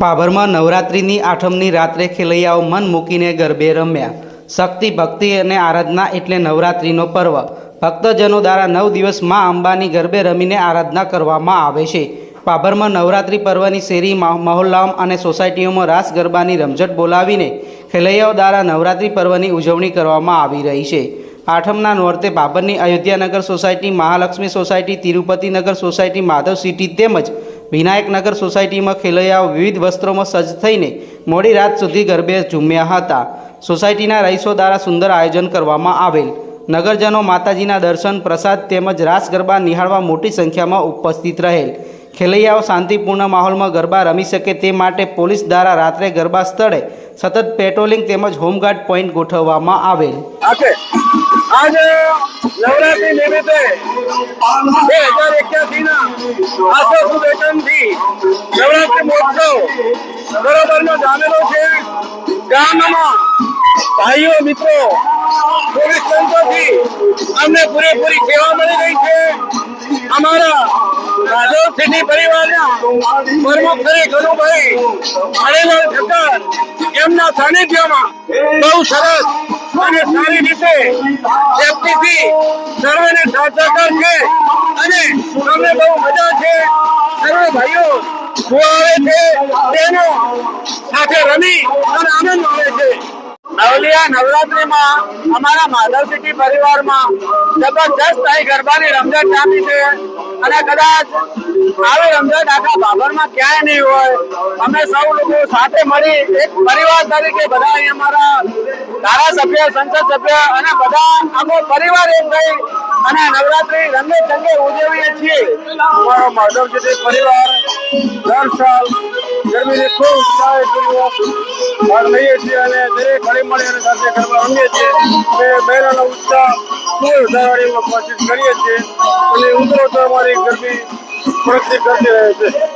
પાભરમાં નવરાત્રિની આઠમની રાત્રે ખેલૈયાઓ મન મૂકીને ગરબે રમ્યા. શક્તિ, ભક્તિ અને આરાધના એટલે નવરાત્રિનો પર્વ. ભક્તજનો દ્વારા નવ દિવસ મા અંબાની ગરબે રમીને આરાધના કરવામાં આવે છે. પાભરમાં નવરાત્રિ પર્વની શેરી, મા- મહોલ્લાઓ અને સોસાયટીઓમાં રાસ ગરબાની રમઝટ બોલાવીને ખેલૈયાઓ દ્વારા નવરાત્રિ પર્વની ઉજવણી કરવામાં આવી રહી છે. આઠમના નોરતે બાબરની Ayodhyanagar society, Mahalakshmi society, Tirupatinagar society, Madhav city તેમજ વિનાયકનગર સોસાયટીમાં ખેલૈયાઓ વિવિધ વસ્ત્રોમાં સજ્જ થઈને મોડી રાત સુધી ગરબે ઝૂમ્યા હતા. સોસાયટીના રહીશો દ્વારા સુંદર આયોજન કરવામાં આવેલ. નગરજનો માતાજીના દર્શન, પ્રસાદ તેમજ રાસ ગરબા નિહાળવા મોટી સંખ્યામાં ઉપસ્થિત રહેલ. ખેલૈયાઓ શાંતિપૂર્ણ માહોલમાં ગરબા રમી શકે તે માટે પોલીસ દ્વારા રાત્રે ગરબા સ્થળે સતત પેટ્રોલિંગ તેમજ હોમગાર્ડ પોઈન્ટ ગોઠવવામાં આવેલ. ભાઈઓ, મિત્રો, પોલીસ તંત્રથી અમને પૂરેપૂરી સેવા મળી ગઈ છે. અમારા રાઘવ પરિવારના પ્રમુખ શ્રી ગરુભાઈ અણેલાલ ઠક્કર એમના સાનિધ્યમાં બહુ સરસ અને સારી રીતે સેફટીથી સર્વેને સાથ સહકાર છે અને અમને બહુ મજા છે. સર્વે ભાઈઓ શું આવે છે, તેનો સાથે રમી અને આનંદ આવે છે. નવલિયા નવરાત્રીમાં અમારા માધવ સિટી પરિવારમાં જબરજસ્ત અહીં ગરબાની રમઝટ જામી છે અને કદાચ આવી રમઝટ, આખા ભાભરમાં ક્યાંય નહીં હોય. અમે સૌ લોકો સાથે મળી એક પરિવાર તરીકે બધા અમારા ધારાસભ્ય, સંસદ સભ્ય અને બધા આખો પરિવાર એક થઈ અને નવરાત્રી રંગે ચંગે ઉજવીએ છીએ. અમારો માધવજી પરિવાર, દર સાલ ગરમીની ખૂબ ઉત્સાહપૂર્વક ભાગ લઈએ છીએ અને દરેક હળી મળી અને સાથે ગરબા રમીએ છીએ. અને બહેનોનો ઉત્સાહ ખૂબ વધારવાની કોશિશ કરીએ છીએ. અને ઉતરો તો અમારી ગરબી પ્રગતિ કરતી રહે છે